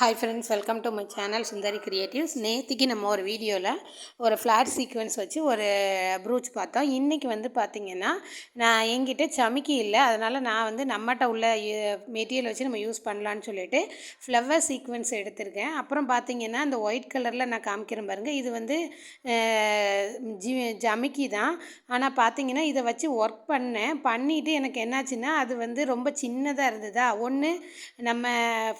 Hi friends welcome to my channel Sundari creatives நேற்றுக்கு நம்ம ஒரு வீடியோவில் ஒரு ஃப்ளாட் சீக்வன்ஸ் வச்சு ஒரு ப்ரூச் பார்த்தோம். இன்றைக்கி வந்து பார்த்திங்கன்னா நான் என்கிட்ட சமிக்கி இல்லை. அதனால் நான் வந்து நம்மகிட்ட உள்ள மெட்டீரியல் வச்சு நம்ம யூஸ் பண்ணலான்னு சொல்லிட்டு ஃப்ளவர் சீக்வன்ஸ் எடுத்திருக்கேன். அப்புறம் பார்த்திங்கன்னா அந்த ஒயிட் கலரில் நான் காமிக்கிறேன் பாருங்கள் இது வந்து ஜி ஜமிக்கி தான். ஆனால் பார்த்திங்கன்னா இதை வச்சு ஒர்க் பண்ணேன். பண்ணிவிட்டு எனக்கு என்னாச்சுன்னா அது வந்து ரொம்ப சின்னதாக இருந்ததா. ஒன்று நம்ம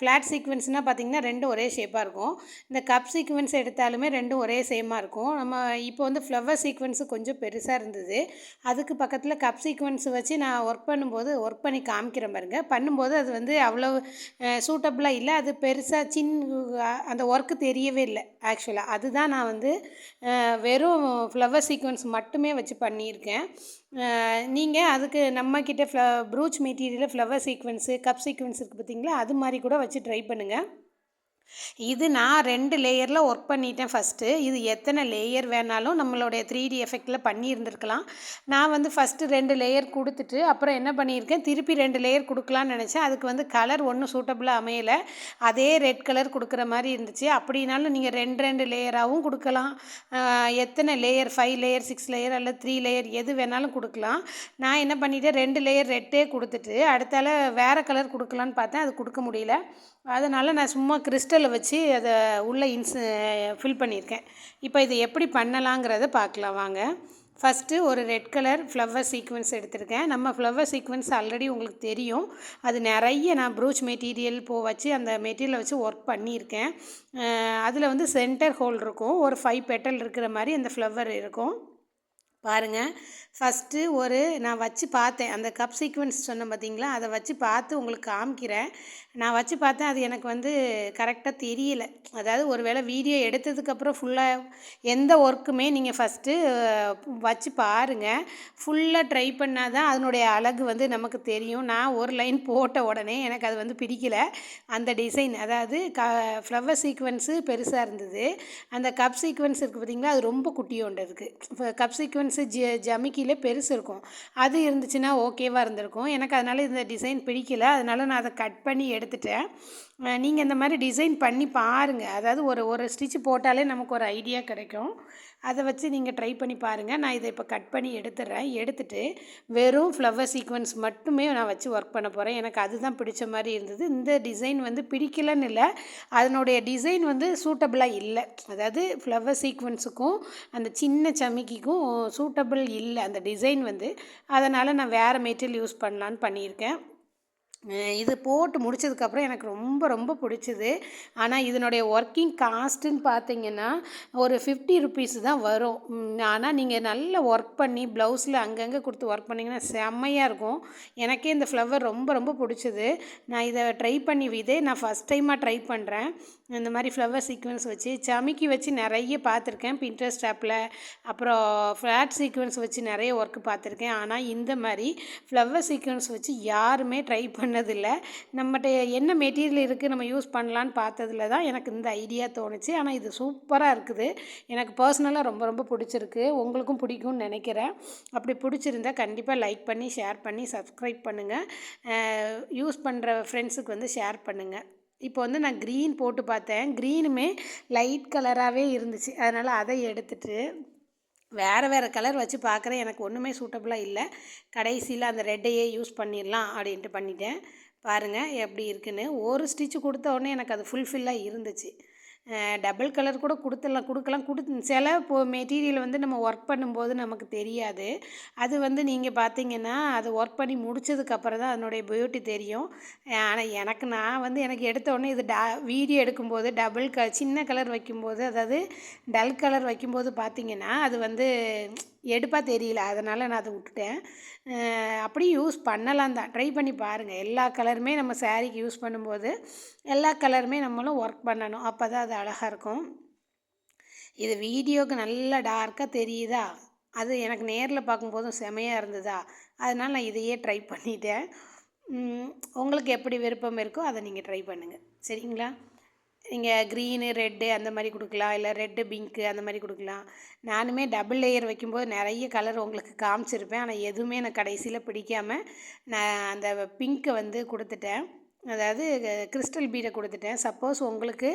ஃப்ளாட் சீக்வன்ஸ்னால் பார்த்திங்கன்னா ரெண்டும் ஒரே ஷேப்பாக இருக்கும். இந்த கப் சீக்வன்ஸ் எடுத்தாலுமே ரெண்டும் ஒரே சேமாக இருக்கும். நம்ம இப்போ வந்து ஃப்ளவர் சீக்வன்ஸு கொஞ்சம் பெருசாக இருந்தது. அதுக்கு பக்கத்தில் கப் சீக்வன்ஸ் வச்சு நான் ஒர்க் பண்ணும்போது ஒர்க் பண்ணி காமிக்கிறேன் பாருங்க. பண்ணும்போது அது வந்து அவ்வளோ சூட்டபுளாக இல்லை. அது பெருசாக சின் அந்த ஒர்க்கு தெரியவே இல்லை ஆக்சுவலாக அதுதான் நான் வந்து வெறும் ஃப்ளவர் சீக்வன்ஸ் மட்டுமே வச்சு பண்ணியிருக்கேன். நீங்கள் அதுக்கு நம்மக்கிட்ட ஃப்ள ப்ரூச் மெட்டீரியலில் ஃப்ளவர் சீக்வன்ஸு கப் சீக்வன்ஸ் இருக்குது பார்த்தீங்களா? அது மாதிரி கூட வச்சு ட்ரை பண்ணுங்கள் இது நான் ரெண்டு லேயரில் ஒர்க் பண்ணிட்டேன் ஃபஸ்ட்டு இது எத்தனை லேயர் வேணாலும் நம்மளுடைய த்ரீ டி எஃபெக்டில் பண்ணியிருந்துருக்கலாம். நான் வந்து ஃபஸ்ட்டு ரெண்டு லேயர் கொடுத்துட்டு அப்புறம் என்ன பண்ணியிருக்கேன்? திருப்பி ரெண்டு லேயர் கொடுக்கலான்னு நினச்சேன். அதுக்கு வந்து கலர் ஒன்றும் சூட்டபுளாக அமையலை. அதே ரெட் கலர் கொடுக்குற மாதிரி இருந்துச்சு. அப்படின்னாலும் நீங்கள் ரெண்டு ரெண்டு லேயராகவும் கொடுக்கலாம். எத்தனை layer? Five layer six layer அல்லது த்ரீ லேயர் எது வேணாலும் கொடுக்கலாம். நான் என்ன பண்ணிட்டேன்? ரெண்டு லேயர் ரெட்டே கொடுத்துட்டு அடுத்தால வேறு கலர் கொடுக்கலான்னு பார்த்தேன். அது கொடுக்க முடியல. அதனால் நான் சும்மா கிறிஸ்டலை வச்சு அதை உள்ளே இன்ஸ் ஃபில் பண்ணியிருக்கேன். இப்போ இதை எப்படி பண்ணலாங்கிறத பார்க்கலாம் வாங்க. ஃபஸ்ட்டு ஒரு ரெட் கலர் ஃப்ளவர் சீக்வன்ஸ் எடுத்திருக்கேன். நம்ம ஃப்ளவர் சீக்வன்ஸ் ஆல்ரெடி உங்களுக்கு தெரியும். அது நிறைய நான் ப்ரூச் மெட்டீரியல் போ வச்சு அந்த மெட்டீரியலை வச்சு ஒர்க் பண்ணியிருக்கேன். அதில் வந்து சென்டர் ஹோல் இருக்கும். ஒரு ஃபைவ் பெட்டல் இருக்கிற மாதிரி அந்த ஃப்ளவர் இருக்கும். பாருங்கள் ஃபஸ்ட்டு ஒரு நான் வச்சு பார்த்தேன். அந்த கப் சீக்வன்ஸ் சொன்னேன் பார்த்தீங்களா? அதை வச்சு பார்த்து உங்களுக்கு காமிக்கிறேன். நான் வச்சு பார்த்தேன். அது எனக்கு வந்து கரெக்டாக தெரியல. அதாவது ஒரு வேளை வீடியோ எடுத்ததுக்கப்புறம் ஃபுல்லாக எந்த ஒர்க்குமே நீங்கள் ஃபஸ்ட்டு வச்சு பாருங்கள் ஃபுல்லாக ட்ரை பண்ணால் தான் அதனுடைய அழகு வந்து நமக்கு தெரியும். நான் ஒரு லைன் போட்ட உடனே எனக்கு அது வந்து பிடிக்கல. அந்த டிசைன் அதாவது க ஃப்ளவர் சீக்வன்ஸு பெருசாக இருந்தது. அந்த கப் சீக்வன்ஸ் இருக்குது பார்த்தீங்களா? அது ரொம்ப குட்டியோண்டு இருக்குது கப் சீக்வன்ஸ் ஜ ஜமிக்கியில் பெருசு இருக்கும். அது இருந்துச்சுன்னா ஓகேவாக இருந்திருக்கும். எனக்கு அதனால் இந்த டிசைன் பிடிக்கல. அதனால நான் அதை கட் பண்ணி எடுத்துட்டேன். நீங்கள் இந்த மாதிரி டிசைன் பண்ணி பாருங்கள் அதாவது ஒரு ஒரு ஸ்டிச் போட்டாலே நமக்கு ஒரு ஐடியா கிடைக்கும். அதை வச்சு நீங்கள் ட்ரை பண்ணி பாருங்கள் நான் இதை இப்போ கட் பண்ணி எடுத்துடுறேன் எடுத்துட்டு வெறும் ஃப்ளவர் சீக்வன்ஸ் மட்டுமே நான் வச்சு ஒர்க் பண்ண போகிறேன் எனக்கு அதுதான் பிடிச்ச மாதிரி இருந்தது. இந்த டிசைன் வந்து பிடிக்கலன்னு இல்லை. அதனுடைய டிசைன் வந்து சூட்டபிளாக இல்லை. அதாவது ஃப்ளவர் சீக்வன்ஸுக்கும் அந்த சின்ன சமிக்கிக்கும் சூட்டபிள் இல்லை. அந்த டிசைன் வந்து. அதனால் நான் வேறு மெட்டீரியல் யூஸ் பண்ணலான்னு பண்ணியிருக்கேன். இது போட்டு முடிச்சதுக்கப்புறம் எனக்கு ரொம்ப ரொம்ப பிடிச்சிது. ஆனால் இதனுடைய ஒர்க்கிங் காஸ்ட்டுன்னு பார்த்தீங்கன்னா ஒரு ஃபிஃப்டி ருபீஸ் தான் வரும். ஆனால் நீங்கள் நல்லா ஒர்க் பண்ணி ப்ளவுஸில் அங்கங்கே கொடுத்து ஒர்க் பண்ணிங்கன்னா செம்மையாக இருக்கும். எனக்கே இந்த ஃப்ளவர் ரொம்ப ரொம்ப பிடிச்சிது. நான் இதை ட்ரை பண்ணி இதே நான் ஃபஸ்ட் டைமாக ட்ரை பண்ணுறேன் இந்த மாதிரி ஃப்ளவர் சீக்வன்ஸ் வச்சு சமிக்கி வச்சு நிறைய பார்த்துருக்கேன் பின்ட்ரெஸ்ட் ஆப்பில் அப்புறம் ஃப்ளாட் சீக்வன்ஸ் வச்சு நிறைய ஒர்க் பார்த்துருக்கேன் ஆனால் இந்த மாதிரி ஃப்ளவர் சீக்வன்ஸ் வச்சு யாருமே ட்ரை பண்ணதில்லை நம்மகிட்ட என்ன மெட்டீரியல் இருக்குது நம்ம யூஸ் பண்ணலான்னு பார்த்ததுல தான் எனக்கு இந்த ஐடியா தோணுச்சு. ஆனால் இது சூப்பராக இருக்குது. எனக்கு பர்சனலாக ரொம்ப ரொம்ப பிடிச்சிருக்கு. உங்களுக்கும் பிடிக்கும்னு நினைக்கிறேன். அப்படி பிடிச்சிருந்தா கண்டிப்பாக லைக் பண்ணி ஷேர் பண்ணி சப்ஸ்கிரைப் பண்ணுங்கள் யூஸ் பண்ணுற ஃப்ரெண்ட்ஸுக்கு வந்து ஷேர் பண்ணுங்கள் இப்போ வந்து நான் க்ரீன் போட்டு பார்த்தேன். க்ரீனுமே லைட் கலராகவே இருந்துச்சு. அதனால் அதை எடுத்துட்டு வேறு வேறு கலர் வச்சு பார்க்குறேன் எனக்கு ஒன்றுமே சூட்டபுளாக இல்லை. கடைசியில் அந்த ரெட்டையே யூஸ் பண்ணிடலாம் அப்படின்ட்டு பண்ணிட்டேன். பாருங்கள் எப்படி இருக்குன்னு. ஒரு ஸ்டிச்சு கொடுத்த உடனே எனக்கு அது ஃபுல்ஃபில்லாக இருந்துச்சு. டபுள் கலர் கூட கொடுத்துடலாம் கொடுக்கலாம். கொடு சில இப்போ மெட்டீரியல் வந்து நம்ம ஒர்க் பண்ணும்போது நமக்கு தெரியாது. அது வந்து நீங்கள் பார்த்தீங்கன்னா அது ஒர்க் பண்ணி முடிச்சதுக்கப்புறம் தான் அதனுடைய பியூட்டி தெரியும். ஆனால் எனக்கு நான் வந்து எனக்கு எடுத்த உடனே இது டா வீடியோ எடுக்கும்போது டபுள் க சின்ன கலர் வைக்கும்போது அதாவது டல் கலர் வைக்கும்போது பார்த்தீங்கன்னா அது வந்து எடுப்பாக தெரியல. அதனால் நான் அதை விட்டுட்டேன். அப்படியும் யூஸ் பண்ணலாம் தான். ட்ரை பண்ணி பாருங்கள் எல்லா கலருமே நம்ம சாரீக்கு யூஸ் பண்ணும்போது எல்லா கலருமே நம்மளும் ஒர்க் பண்ணணும். அப்போ தான் அது அழகாக இருக்கும். இது வீடியோவுக்கு நல்லா டார்க்காக தெரியுதா? அது எனக்கு நேரில் பார்க்கும்போதும் செமையாக இருந்ததா? அதனால் நான் இதையே ட்ரை பண்ணிட்டேன். உங்களுக்கு எப்படி விருப்பம் இருக்கோ அதை நீங்கள் ட்ரை பண்ணுங்கள் சரிங்களா? நீங்கள் க்ரீனு ரெட்டு அந்த மாதிரி கொடுக்கலாம். இல்லை ரெட்டு பிங்க்கு அந்த மாதிரி கொடுக்கலாம். நானுமே டபுள் லேயர் வைக்கும்போது நிறைய கலர் உங்களுக்கு காமிச்சிருப்பேன். ஆனால் எதுவுமே எனக்கு கடைசியில் பிடிக்காம நான் அந்த பிங்க்கை வந்து கொடுத்துட்டேன். அதாவது கிறிஸ்டல் பீடை கொடுத்துட்டேன். சப்போஸ் உங்களுக்கு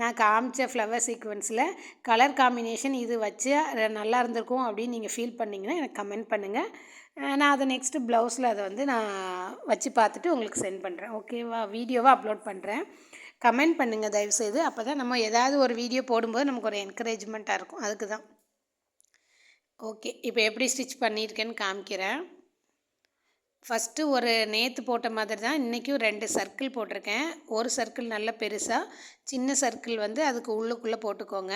நான் காமிச்ச ஃப்ளவர் சீக்வன்ஸில் கலர் காம்பினேஷன் இது வச்சு நல்லா இருந்திருக்கும் அப்படின்னு நீங்கள் ஃபீல் பண்ணிங்கன்னா எனக்கு கமெண்ட் பண்ணுங்கள் நான் அதை நெக்ஸ்ட்டு ப்ளவுஸில் அதை வந்து நான் வச்சு பார்த்துட்டு உங்களுக்கு சென்ட் பண்ணுறேன் ஓகேவா வீடியோவாக அப்லோட் பண்ணுறேன் கமெண்ட் பண்ணுங்கள் தயவுசெய்து. அப்போ தான் நம்ம ஏதாவது ஒரு வீடியோ போடும்போது நமக்கு ஒரு என்கரேஜ்மெண்ட்டாக இருக்கும். அதுக்கு தான் ஓகே இப்போ எப்படி ஸ்டிச் பண்ணியிருக்கேன்னு காமிக்கிறேன். ஃபஸ்ட்டு ஒரு நேற்று போட்ட மாதிரி தான் இன்றைக்கும் ரெண்டு சர்க்கிள் போட்டிருக்கேன். ஒரு சர்க்கிள் நல்ல பெருசாக சின்ன சர்க்கிள் வந்து அதுக்கு உள்ளுக்குள்ளே போட்டுக்கோங்க.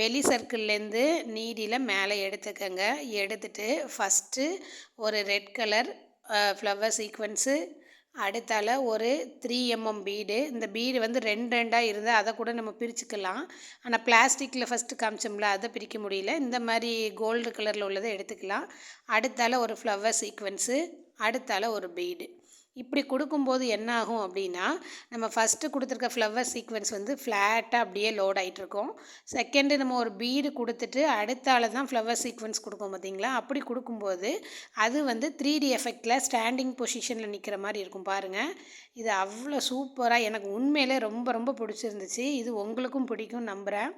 வெளி சர்க்கிள்லேருந்து நீடியில் மேலே எடுத்துக்கோங்க. எடுத்துட்டு ஃபஸ்ட்டு ஒரு ரெட் கலர் ஃப்ளவர் சீக்வன்ஸு அடுத்தால ஒரு த்ரீ எம்எம் பீடு. இந்த பீடு வந்து ரெண்டு ரெண்டாக இருந்தால் அதை கூட நம்ம பிரிச்சுக்கலாம். ஆனால் பிளாஸ்டிக்கில் ஃபஸ்ட்டு காமிச்சோம்ல அதை பிரிக்க முடியல. இந்த மாதிரி கோல்டு கலரில் உள்ளதை எடுத்துக்கலாம். அடுத்தால ஒரு ஃப்ளவர் சீக்வன்ஸு அடுத்தால ஒரு பீடு. இப்படி கொடுக்கும்போது என்ன ஆகும் அப்படின்னா நம்ம ஃபஸ்ட்டு கொடுத்துருக்க ஃப்ளவர் சீக்வன்ஸ் வந்து ஃப்ளாட்டாக அப்படியே லோட் ஆகிட்ருக்கோம் செகண்டு நம்ம ஒரு பீடு கொடுத்துட்டு அடுத்தால தான் ஃப்ளவர் சீக்வன்ஸ் கொடுப்போம் பார்த்தீங்களா? அப்படி கொடுக்கும்போது அது வந்து த்ரீ டி எஃபெக்டில் ஸ்டாண்டிங் பொசிஷனில் நிற்கிற மாதிரி இருக்கும் பாருங்கள் இது அவ்வளோ சூப்பராக எனக்கு உண்மையிலே ரொம்ப ரொம்ப பிடிச்சிருந்துச்சு. இது உங்களுக்கும் பிடிக்கும் நம்புகிறேன்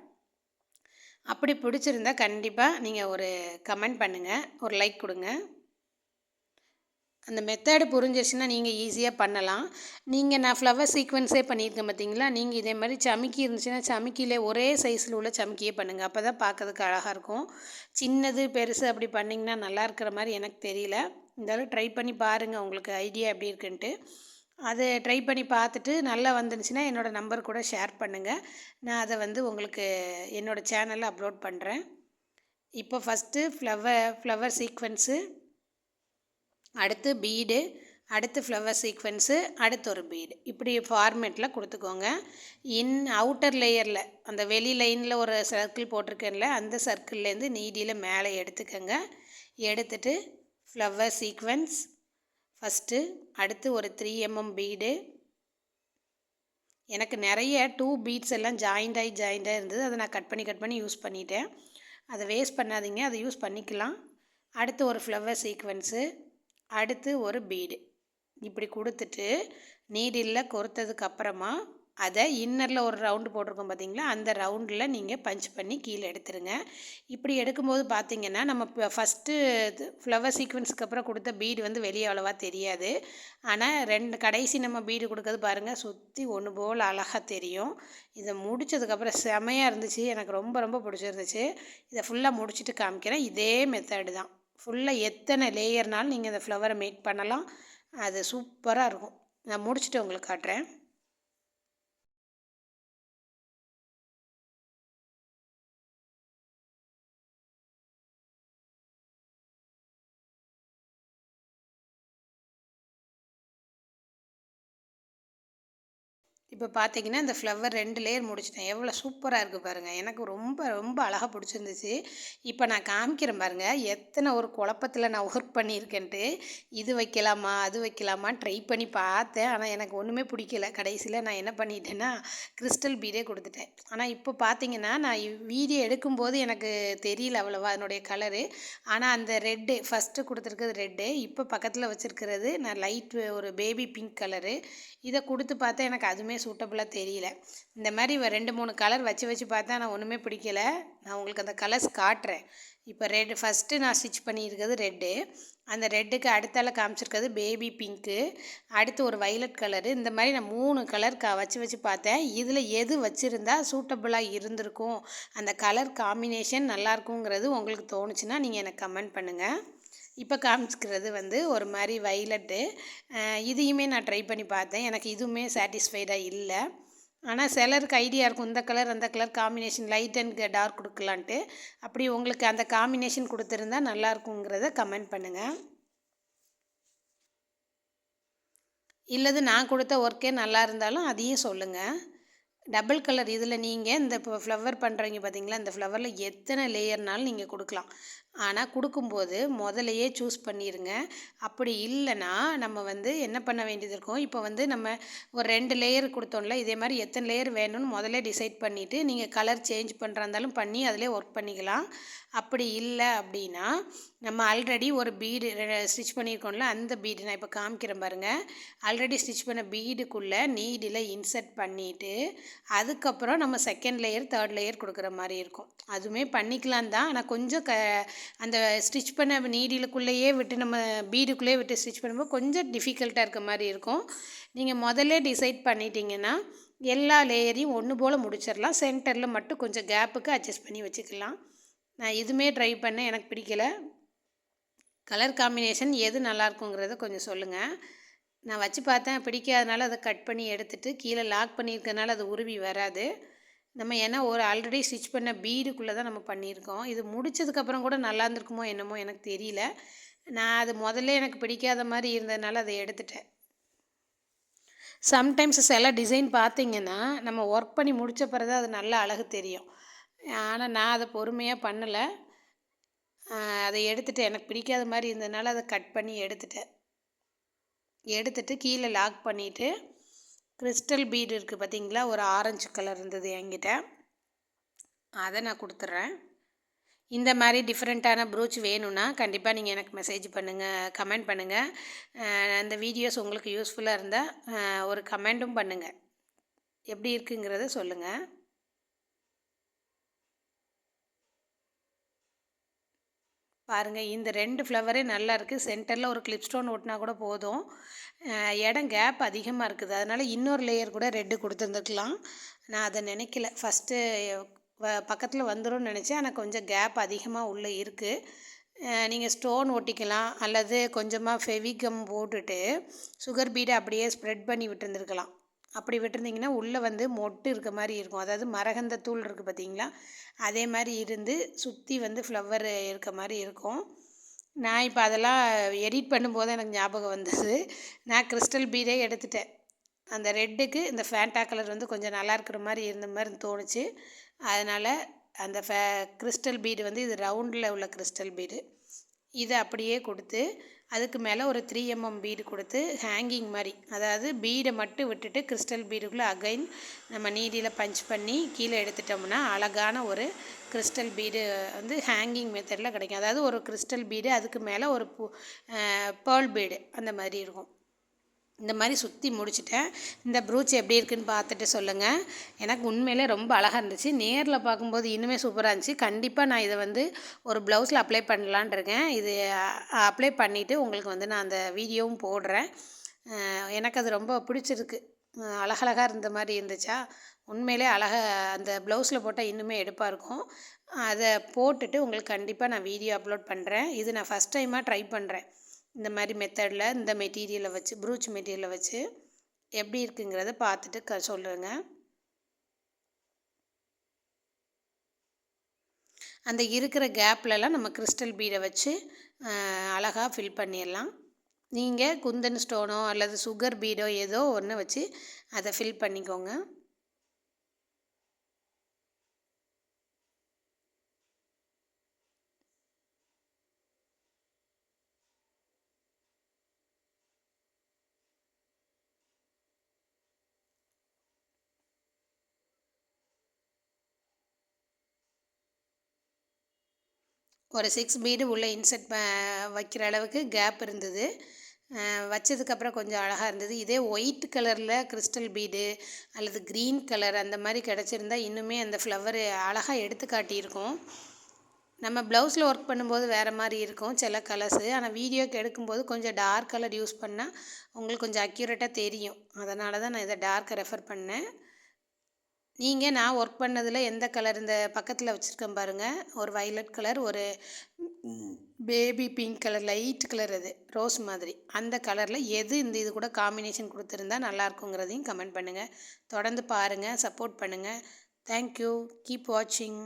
அப்படி பிடிச்சிருந்தா கண்டிப்பாக நீங்கள் ஒரு கமெண்ட் பண்ணுங்கள் ஒரு லைக் கொடுங்க. அந்த மெத்தடு புரிஞ்சிருச்சுன்னா நீங்கள் ஈஸியாக பண்ணலாம். நீங்கள் நான் ஃப்ளவர் சீக்வன்ஸே பண்ணியிருக்கேன் பார்த்தீங்களா நீங்கள் இதே மாதிரி சமிக்கி இருந்துச்சுன்னா சமிக்கியில் ஒரே சைஸில் உள்ள சமிக்கியே பண்ணுங்கள் அப்போ தான் பார்க்கறதுக்கு அழகாக இருக்கும். சின்னது பெருசு அப்படி பண்ணிங்கன்னா நல்லா இருக்கிற மாதிரி எனக்கு தெரியல. இருந்தாலும் ட்ரை பண்ணி பாருங்கள் உங்களுக்கு ஐடியா எப்படி இருக்குன்ட்டு. அதை ட்ரை பண்ணி பார்த்துட்டு நல்லா வந்துருந்துச்சுன்னா என்னோடய நம்பர் கூட ஷேர் பண்ணுங்கள் நான் அதை வந்து உங்களுக்கு என்னோடய சேனலில் அப்லோட் பண்ணுறேன் இப்போ ஃபஸ்ட்டு ஃப்ளவர் ஃப்ளவர் சீக்வன்ஸு அடுத்து பீடு அடுத்து ஃப்ளவர் சீக்வன்ஸு அடுத்து ஒரு பீடு இப்படி ஃபார்மேட்டில் கொடுத்துக்கோங்க. இன் அவுட்டர் லேயரில் அந்த வெளி லைனில் ஒரு சர்க்கிள் போட்டிருக்கேன்ல அந்த சர்க்கிள்லேருந்து நீடியில் மேலே எடுத்துக்கோங்க. எடுத்துட்டு ஃப்ளவர் சீக்வன்ஸ் ஃபஸ்ட்டு அடுத்து ஒரு த்ரீ எம்எம் பீடு எனக்கு நிறைய டூ பீட்ஸ் எல்லாம் ஜாயிண்டாகி ஜாயிண்டாக இருந்தது. அதை நான் கட் பண்ணி கட் பண்ணி யூஸ் பண்ணிட்டேன். அதை வேஸ்ட் பண்ணாதீங்க. அதை யூஸ் பண்ணிக்கலாம். அடுத்து ஒரு ஃப்ளவர் சீக்வன்ஸு அடுத்து ஒரு பீடு. இப்படி கொடுத்துட்டு நீடில் கொறுத்ததுக்கு அப்புறமா அதை இன்னரில் ஒரு ரவுண்டு போட்டிருக்கோம் பார்த்தீங்களா அந்த ரவுண்டில் நீங்கள் பஞ்ச் பண்ணி கீழே எடுத்துருங்க. இப்படி எடுக்கும்போது பார்த்தீங்கன்னா நம்ம இப்போ ஃபஸ்ட்டு ஃப்ளவர் சீக்வன்ஸுக்கு அப்புறம் கொடுத்த பீடு வந்து வெளியே அவ்வளோவா தெரியாது. ஆனால் ரெண்டு கடைசி நம்ம பீடு கொடுக்கறது பாருங்கள் சுற்றி ஒன்று போல் அழகாக தெரியும். இதை முடித்ததுக்கப்புறம் செமையாக இருந்துச்சு. எனக்கு ரொம்ப ரொம்ப பிடிச்சிருந்துச்சு. இதை ஃபுல்லாக முடிச்சுட்டு காமிக்கிறேன். இதே மெத்தடு தான். ஃபுல்லாக எத்தனை லேயர்னாலும் நீங்கள் இந்த ஃப்ளவரை மேக் பண்ணலாம். அது சூப்பராக இருக்கும். நான் முடிச்சுட்டு உங்களுக்கு காட்டுறேன். இப்போ பார்த்தீங்கன்னா இந்த ஃப்ளவர் ரெண்டு லேயர் முடிச்சிட்டேன். எவ்வளோ சூப்பராக இருக்குது பாருங்கள் எனக்கு ரொம்ப ரொம்ப அழகாக பிடிச்சிருந்துச்சு. இப்போ நான் காமிக்கிறேன் பாருங்கள் எத்தனை ஒரு குழப்பத்தில் நான் ஒர்க் பண்ணியிருக்கேன்ட்டு. இது வைக்கலாமா அது வைக்கலாமா ட்ரை பண்ணி பார்த்தேன். ஆனால் எனக்கு ஒன்றுமே பிடிக்கல. கடைசியில் நான் என்ன பண்ணிட்டேன்னா கிறிஸ்டல் பீடே கொடுத்துட்டேன். ஆனால் இப்போ பார்த்தீங்கன்னா நான் வீடியோ எடுக்கும்போது எனக்கு தெரியல அவ்வளோவா அதனுடைய கலரு ஆனால் அந்த ரெட்டு ஃபஸ்ட்டு கொடுத்துருக்கிறது ரெட்டு இப்போ பக்கத்தில் வச்சுருக்கிறது நான் லைட் ஒரு பேபி பிங்க் கலரு இதை கொடுத்து பார்த்தா எனக்கு அதுவுமே சூட்டபுளாக தெரியல. இந்த மாதிரி ரெண்டு மூணு கலர் வச்சு வச்சு பார்த்தா நான் ஒன்றுமே பிடிக்கல. நான் உங்களுக்கு அந்த கலர்ஸ் காட்டுறேன். இப்போ ரெட் ஃபஸ்ட்டு நான் ஸ்டிச் பண்ணியிருக்கிறது ரெட்டு அந்த ரெட்டுக்கு அடுத்தால காமிச்சிருக்கிறது பேபி பிங்க்கு அடுத்து ஒரு வைலட் கலரு இந்த மாதிரி நான் மூணு கலர் கா வச்சு வச்சு பார்த்தேன். இதில் எது வச்சுருந்தா சூட்டபுளாக இருந்திருக்கும்? அந்த கலர் காம்பினேஷன் நல்லாயிருக்குங்கிறது உங்களுக்கு தோணுச்சுன்னா நீங்கள் எனக்கு கமெண்ட் பண்ணுங்கள் இப்போ காமிச்சிக்கிறது வந்து ஒரு மாதிரி வைலட்டு இதையுமே நான் ட்ரை பண்ணி பார்த்தேன். எனக்கு இதுவுமே சாட்டிஸ்ஃபைடாக இல்லை. ஆனால் சிலருக்கு ஐடியா இருக்கும். இந்த கலர் அந்த colour combination light and dark கொடுக்கலான்ட்டு. அப்படி உங்களுக்கு அந்த காம்பினேஷன் கொடுத்துருந்தா நல்லாயிருக்குங்கிறத கமெண்ட் பண்ணுங்கள் இல்லது நான் கொடுத்த ஒர்க்கே நல்லா இருந்தாலும் அதையும் சொல்லுங்கள் டபுள் கலர் இதில் நீங்கள் இந்த இப்போ ஃப்ளவர் பண்ணுறீங்க பார்த்தீங்களா இந்த ஃப்ளவரில் எத்தனை லேயர்னாலும் நீங்கள் கொடுக்கலாம். ஆனால் கொடுக்கும்போது முதலையே சூஸ் பண்ணிடுங்க அப்படி இல்லைன்னா நம்ம வந்து என்ன பண்ண வேண்டியது இருக்கும்? இப்போ வந்து நம்ம ஒரு ரெண்டு லேயர் கொடுத்தோம்ல இதே மாதிரி எத்தனை லேயர் வேணும்னு முதல்ல டிசைட் பண்ணிவிட்டு நீங்கள் கலர் சேஞ்ச் பண்ணுறா இருந்தாலும் பண்ணி அதிலே ஒர்க் பண்ணிக்கலாம். அப்படி இல்லை அப்படின்னா நம்ம ஆல்ரெடி ஒரு பீடு ஸ்டிச் பண்ணியிருக்கோம்ல அந்த பீடு நான் இப்போ காமிக்கிறேன் பாருங்கள் ஆல்ரெடி ஸ்டிச் பண்ண பீடுக்குள்ளே நீடில் இன்சர்ட் பண்ணிவிட்டு அதுக்கப்புறம் நம்ம செகண்ட் லேயர் தேர்ட் லேயர் கொடுக்குற மாதிரி இருக்கும். அதுவுமே பண்ணிக்கலாம் தான் ஆனால் கொஞ்சம் க அந்த ஸ்டிச் பண்ண நீடிலுக்குள்ளேயே விட்டு நம்ம பீடுக்குள்ளேயே விட்டு ஸ்டிச் பண்ணும்போது கொஞ்சம் டிஃபிகல்ட்டாக இருக்க மாதிரி இருக்கும். நீங்கள் முதல்ல டிசைட் பண்ணிட்டீங்கன்னா எல்லா லேயரையும் ஒன்று போல் முடிச்சிடலாம். சென்டரில் மட்டும் கொஞ்சம் கேப்புக்கு அட்ஜஸ்ட் பண்ணி வச்சுக்கலாம். நான் இதுவுமே ட்ரை பண்ணேன் எனக்கு பிடிக்கலை. கலர் காம்பினேஷன் எது நல்லாயிருக்குங்கிறத கொஞ்சம் சொல்லுங்கள் நான் வச்சு பார்த்தேன் பிடிக்காதனால அதை கட் பண்ணி எடுத்துகிட்டு கீழே லாக் பண்ணியிருக்கனால அது உருவி வராது. நம்ம ஏன்னா ஒரு ஆல்ரெடி ஸ்டிச் பண்ண பீடுக்குள்ளே தான் நம்ம பண்ணியிருக்கோம். இது முடித்ததுக்கப்புறம் கூட நல்லா இருந்திருக்குமோ என்னமோ எனக்கு தெரியல. நான் அது முதல்ல எனக்கு பிடிக்காத மாதிரி இருந்ததுனால அதை எடுத்துட்டேன். சம்டைம்ஸ் சில டிசைன் பார்த்திங்கன்னா நம்ம ஒர்க் பண்ணி முடித்த பிறகு அது நல்ல அழகு தெரியும். ஆனால் நான் அதை பொறுமையாக பண்ணலை. அதை எடுத்துட்டு எனக்கு பிடிக்காத மாதிரி இருந்ததுனால அதை கட் பண்ணி எடுத்துட்டேன். எடுத்துட்டு கீழே லாக் பண்ணிவிட்டு கிறிஸ்டல் பீடு இருக்குது பார்த்தீங்களா? ஒரு ஆரஞ்சு கலர் இருந்தது என்கிட்ட. அதை நான் கொடுத்துட்றேன். இந்த மாதிரி டிஃப்ரெண்ட்டான ப்ரூச் வேணும்னா கண்டிப்பாக நீங்கள் எனக்கு மெசேஜ் பண்ணுங்கள் கமெண்ட் பண்ணுங்கள் அந்த வீடியோஸ் உங்களுக்கு யூஸ்ஃபுல்லாக இருந்தால் ஒரு கமெண்ட்டும் பண்ணுங்கள் எப்படி இருக்குங்கிறத சொல்லுங்கள் பாருங்கள் இந்த ரெண்டு ஃப்ளவரே நல்லா இருக்குது சென்டரில் ஒரு கிளிப் ஸ்டோன் ஒட்டினா கூட போதும். இடம் கேப் அதிகமாக இருக்குது. அதனால் இன்னொரு லேயர் கூட ரெட்டு கொடுத்துருந்துருக்கலாம். நான் அதை நினைக்கல. ஃபஸ்ட்டு வ பக்கத்தில் வந்துடும் நினச்சேன். ஆனால் கொஞ்சம் கேப் அதிகமாக உள்ளே இருக்குது நீங்கள் ஸ்டோன் ஒட்டிக்கலாம். அல்லது கொஞ்சமாக ஃபெவிகம் போட்டுட்டு சுகர் பீடை அப்படியே ஸ்ப்ரெட் பண்ணி விட்டுருந்துருக்கலாம். அப்படி விட்டுருந்தீங்கன்னா உள்ளே வந்து மொட்டு இருக்க மாதிரி இருக்கும். அதாவது மரகந்த தூள் இருக்குது பார்த்தீங்களா? அதே மாதிரி இருந்து சுற்றி வந்து ஃப்ளவர் இருக்க மாதிரி இருக்கும். நான் இப்போ அதெல்லாம் எடிட் பண்ணும்போது எனக்கு ஞாபகம் வந்தது. நான் கிறிஸ்டல் பீடே எடுத்துட்டேன். அந்த ரெட்டுக்கு இந்த ஃபேண்டா கலர் வந்து கொஞ்சம் நல்லா இருக்கிற மாதிரி இருந்த மாதிரி தோணுச்சு. அதனால் அந்த ஃபே கிறிஸ்டல் பீடு வந்து இது ரவுண்டில் உள்ள கிறிஸ்டல் பீடு இதை அப்படியே கொடுத்து அதுக்கு மேலே ஒரு த்ரீ எம்எம் பீடு கொடுத்து ஹேங்கிங் மாதிரி அதாவது பீடை மட்டும் விட்டுட்டு கிறிஸ்டல் பீடுக்குள்ளே அகைன் நம்ம நீடியில் பஞ்ச் பண்ணி கீழே எடுத்துட்டோம்னா அழகான ஒரு கிறிஸ்டல் பீடு வந்து ஹேங்கிங் மெத்தடில் கிடைக்கும். அதாவது ஒரு கிறிஸ்டல் பீடு அதுக்கு மேலே ஒரு பூ பேர்ல் பீடு அந்த மாதிரி இருக்கும். இந்த மாதிரி சுற்றி முடிச்சிட்டேன். இந்த ப்ரூச் எப்படி இருக்குன்னு பார்த்துட்டு சொல்லுங்கள் எனக்கு உண்மையிலே ரொம்ப அழகாக இருந்துச்சு. நேரில் பார்க்கும்போது இன்னுமே சூப்பராக இருந்துச்சு. கண்டிப்பாக நான் இதை வந்து ஒரு ப்ளவுஸில் அப்ளை பண்ணலான் இருக்கேன். இது அப்ளை பண்ணிவிட்டு உங்களுக்கு வந்து நான் அந்த வீடியோவும் போடுறேன். எனக்கு அது ரொம்ப பிடிச்சிருக்கு. அழகழகாக இருந்த மாதிரி இருந்துச்சா? உண்மையிலே அழகாக அந்த ப்ளவுஸில் போட்டால் இன்னுமே எடுப்பாக இருக்கும். அதை போட்டுட்டு உங்களுக்கு கண்டிப்பாக நான் வீடியோ அப்லோட் பண்ணுறேன் இது நான் ஃபஸ்ட் டைமாக ட்ரை பண்ணுறேன் இந்த மாதிரி மெத்தடில் இந்த மெட்டீரியலை வச்சு ப்ரூச் மெட்டீரியலை வச்சு எப்படி இருக்குங்கிறத பார்த்துட்டு க சொல்லுங்கள் அந்த இருக்கிற கேப்லலாம் நம்ம கிறிஸ்டல் பீடை வச்சு அழகாக ஃபில் பண்ணிடலாம். நீங்கள் குந்தன் ஸ்டோனோ அல்லது சுகர் பீடோ ஏதோ ஒன்று வச்சு அதை ஃபில் பண்ணிக்கோங்க. ஒரு சிக்ஸ் பீடு உள்ளே இன்செர்ட் ப வைக்கிற அளவுக்கு கேப் இருந்தது. வச்சதுக்கப்புறம் கொஞ்சம் அழகாக இருந்தது. இதே ஒயிட் கலரில் கிறிஸ்டல் பீடு அல்லது க்ரீன் கலர் அந்த மாதிரி கிடச்சிருந்தா இன்னுமே அந்த ஃப்ளவர் அழகாக எடுத்து காட்டியிருக்கோம். நம்ம ப்ளவுஸில் ஒர்க் பண்ணும்போது வேறு மாதிரி இருக்கும் சில கலர்ஸு ஆனால் வீடியோக்கு எடுக்கும்போது கொஞ்சம் டார்க் கலர் யூஸ் பண்ணால் உங்களுக்கு கொஞ்சம் அக்யூரேட்டாக தெரியும். அதனால தான் நான் இதை டார்க்கை ரெஃபர் பண்ணேன். நீங்கள் நான் ஒர்க் பண்ணதில் எந்த கலர் இந்த பக்கத்தில் வச்சுருக்கேன் பாருங்கள் ஒரு வைலட் கலர் ஒரு baby pink colour light colour அது ரோஸ் மாதிரி. அந்த கலரில் எது இந்த இது கூட காம்பினேஷன் கொடுத்துருந்தா நல்லாயிருக்குங்கிறதையும் கமெண்ட் பண்ணுங்கள் தொடர்ந்து பாருங்கள் சப்போர்ட் பண்ணுங்கள் தேங்க்யூ கீப் வாட்சிங்